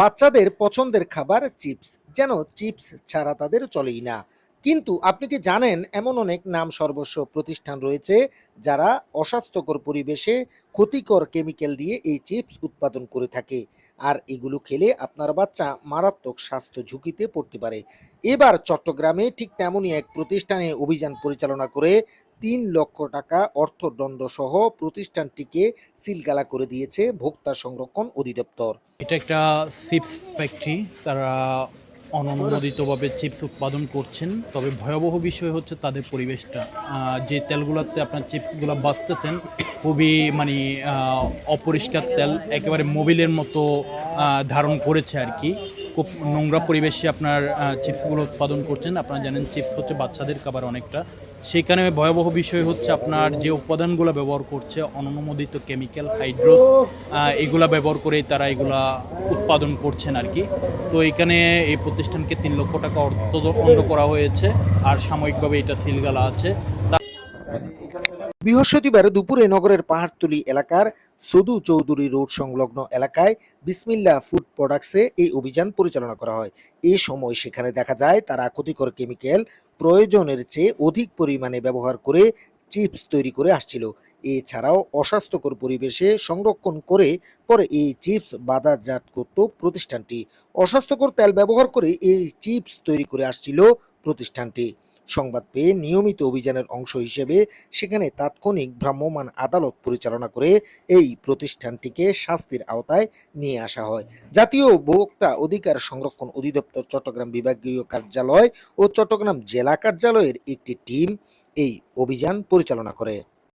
বাচ্চাদের পছন্দের খাবার চিপস। যেন চিপস ছাড়া তাদের চলেই না। কিন্তু আপনি কি জানেন, এমন অনেক নাম সর্বস্ব প্রতিষ্ঠান রয়েছে যারা অস্বাস্থ্যকর পরিবেশে ক্ষতিকর কেমিক্যাল দিয়ে এই চিপস উৎপাদন করে থাকে। আর এগুলো খেলে আপনার বাচ্চা মারাত্মক স্বাস্থ্য ঝুঁকিতে পড়তে পারে। এবার চট্টগ্রামে ঠিক তেমনই এক প্রতিষ্ঠানে অভিযান পরিচালনা করে তিন লক্ষ টাকা অর্থদণ্ড সহ প্রতিষ্ঠানটিকে সিলগালা করে দিয়েছে ভোক্তা সংরক্ষণ অধিদপ্তর। এটা একটা চিপস ফ্যাক্টরি। তারা অননুমোদিতভাবে চিপস উৎপাদন করছেন। তবে ভয়াবহ বিষয় হচ্ছে তাদের পরিবেশটা। যে তেলগুলোতে আপনার চিপসগুলো বাঁচতেছেন, খুবই মানে অপরিষ্কার তেল, একেবারে মোবিলের মতো ধারণ করেছে আর কি। খুব নোংরা পরিবেশে আপনার চিপসগুলো উৎপাদন করছেন। আপনারা জানেন চিপস হচ্ছে বাচ্চাদের খাবার অনেকটা। সেখানে ভয়াবহ বিষয় হচ্ছে আপনার যে উপাদানগুলো ব্যবহার করছে অননুমোদিত কেমিক্যাল, হাইড্রোস এগুলা ব্যবহার করে তারা এগুলা উৎপাদন করছেন আর কি। তো এখানে এই প্রতিষ্ঠানকে তিন লক্ষ টাকা অর্থদণ্ড করা হয়েছে, আর সাময়িকভাবে এটা সিলগালা আছে। বৃহস্পতিবার দুপুরে নগরের পাহাড়তলি এলাকার সদু চৌধুরী রোড সংলগ্ন এলাকায় বিসমিল্লা ফুড প্রোডাক্টসে এই অভিযান পরিচালনা করা হয়। এ সময় সেখানে দেখা যায় তারা ক্ষতিকর কেমিক্যাল প্রয়োজনের চেয়ে অধিক পরিমাণে ব্যবহার করে চিপস তৈরি করে আসছিল। এছাড়াও অস্বাস্থ্যকর পরিবেশে সংরক্ষণ করে পরে এই চিপস বাজারজাত করত প্রতিষ্ঠানটি। অস্বাস্থ্যকর তেল ব্যবহার করে এই চিপস তৈরি করে আসছিল প্রতিষ্ঠানটি। সংবাদ পেয়ে নিয়মিত অভিযানের অংশ হিসেবে সেখানে তাৎক্ষণিক ভ্রাম্যমাণ আদালত পরিচালনা করে এই প্রতিষ্ঠানটিকে শাস্তির আওতায় নিয়ে আসা হয়। জাতীয় উপভোক্তা অধিকার সংরক্ষণ অধিদপ্তর চট্টগ্রাম বিভাগীয় কার্যালয় ও চট্টগ্রাম জেলা কার্যালয়ের একটি টিম এই অভিযান পরিচালনা করে।